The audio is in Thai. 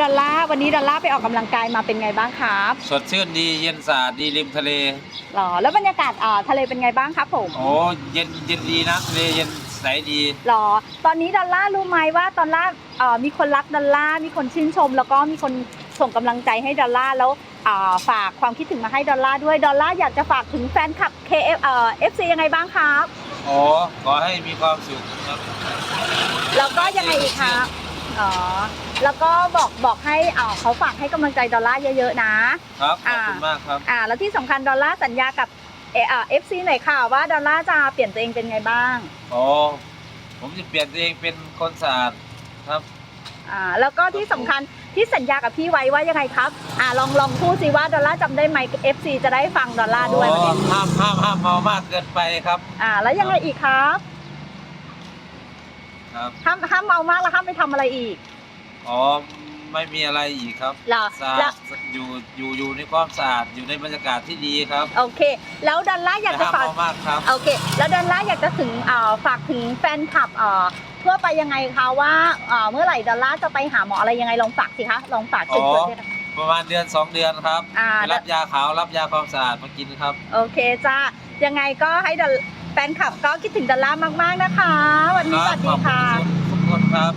ดอลล่าร์วันนี้ดอลล่าร์ไปออกกำลังกายมาเป็นไงบ้างครับสดชื่นดีเย็นสะอาดดีริมทะเลหรอแล้วบรรยากาศอ่าทะเลเป็นไงบ้างครับผมโอ้เย็นเย็นดีนะทะเลเย็นใสดีหรอ ตอนนี้ดอลล่าร์รู้ไหมว่าตอนล่าเอ่อมีคนรักดอลล่าร์มีคนชื่นชม แล้วก็มีคนส่งกำลังใจให้ดอลล่าร์แล้วอ่าฝากความคิดถึงมาให้ดอลล่าร์ด้วยดอลล่าร์อยากจะฝากถึงแฟนคลับ KF เอ่อ FC ยังไงบ้างครับ โอ้ขอให้มีความสุขครับแล้วก็ยังไงอีกครับ อ๋อแล้วก็บอกบอกให้อ่าเขาฝากให้กำลังใจดอลล่าร์เยอะๆนะครับขอ่าอบคุณมากครับอ่าแล้วที่สำคัญดอลลาร์สัญญากับเออเอฟซีหน่อยค่ะว่าดอลลาร์จะเปลี่ยนตัวเองเป็นไงบ้างโอ้ผมจะเปลี่ยนตัวเองเป็นคนสะอาดครับอ่าแล้วก็ที่สำคัญที่สัญญากับพี่ไว้ว่ายังไงครับอ่าลองลองพูดสิว่าดอลลาร์จำได้ไหมเอฟซีจะได้ฟังดอลลาร์ด้วยวันอ๋อนี้ห้ามห้ามห้ามเมามากเกินไปครับอ่าแล้วยังไงอีกครับ ครับห้ามห้ามเมามากแล้วห้ามไปทำอะไรอีกอ๋อไม่มีอะไรอีกครับเหรอสะอาแล้ดวอยู่อยู่อยู่ในความสะอาดอยู่ในบรรยากาศที่ดีครับโอเค แล้วดอลลาร์อยากแต่จะห้ามฝาก เมามากครับ โอเค แล้วดอลลาร์อยากจะถึงอ่าฝากถึงแฟนคลับอ่าทั่วไปยังไงคะว่าอ่าเมื่อไหร่ดอลลาร์จะไปหาหมออะไรยังไงลองฝากสิคะลองฝากเชิญชวนด้วยนะคะประมาณเดือนสองเดือนครับอ่าไปรับยาขาวรับยาความสะอาดมากินครับ โอเคจ้ายังไงก็ให้ดอลแฟนคลับก็คิดถึงดอลลาร์มากๆนะคะวันนี้ สวัสขดีอบค่ะคุณทุกคนครับ